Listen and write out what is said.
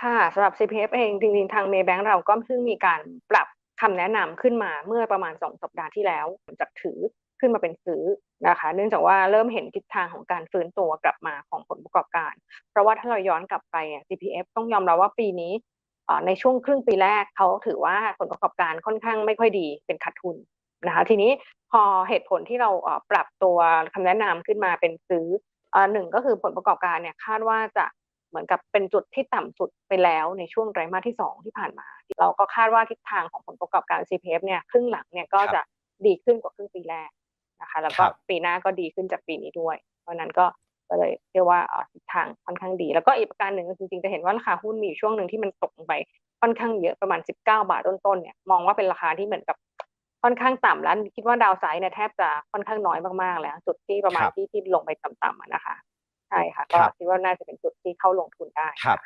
ค่ะสำหรับ CPF เองจริงๆ ทาง Maybank เราก็เพิ่งมีการปรับคำแนะนำขึ้นมาเมื่อประมาณ 2 สัปดาห์ที่แล้วจากถือขึ้นมาเป็นซื้อนะคะ เนื่องจากว่าเริ่มเห็นทิศทางของการฟื้นตัวกลับมาของผลประกอบการ เพราะว่าถ้าเราย้อนกลับไปเนี่ย CPF ต้องยอมรับว่าปีนี้ในช่วงครึ่งปีแรกเขาถือว่าผลประกอบการค่อนข้างไม่ค่อยดีเป็นขาดทุนนะคะทีนี้พอเหตุผลที่เราปรับตัวคำแนะนำขึ้นมาเป็นซื้ออหนึ่งก็คือผลประกอบการเนี่ยคาดว่าจะ เหมือนกับเป็นจุดที่ต่ำสุดไปแล้วในช่วงไตรมาสที่ 2 ที่ผ่านมา เราก็คาดว่าทิศทางของผลประกอบการ CPF เนี่ยครึ่งหลังเนี่ยก็ครับจะดีขึ้นกว่าครึ่งปีแรกนะคะ แล้วก็ครับปีหน้าก็ดีขึ้นจากปีนี้ด้วย เพราะฉะนั้นก็ก็เลยเรียกว่าเอ่อทิศทางค่อนข้างดี แล้วก็อีกประการหนึ่งก็จริงๆจะเห็นว่าราคาหุ้นมีอยู่ช่วงหนึ่งที่มันตกลงไปค่อนข้างเยอะประมาณ 19 บาทต้นๆเนี่ยมองว่าเป็นราคาที่เหมือนกับค่อนข้างต่ำแล้วคิดว่าดาวไซด์เนี่ยแทบจะค่อนข้างน้อยมากๆแล้ว จุดที่ประมาณครับที่ที่ลงไปต่ำๆอะนะคะใช่ ค่ะ ก็ครับคิดว่าน่าจะเป็นจุดที่เข้าลงทุนได้ครับ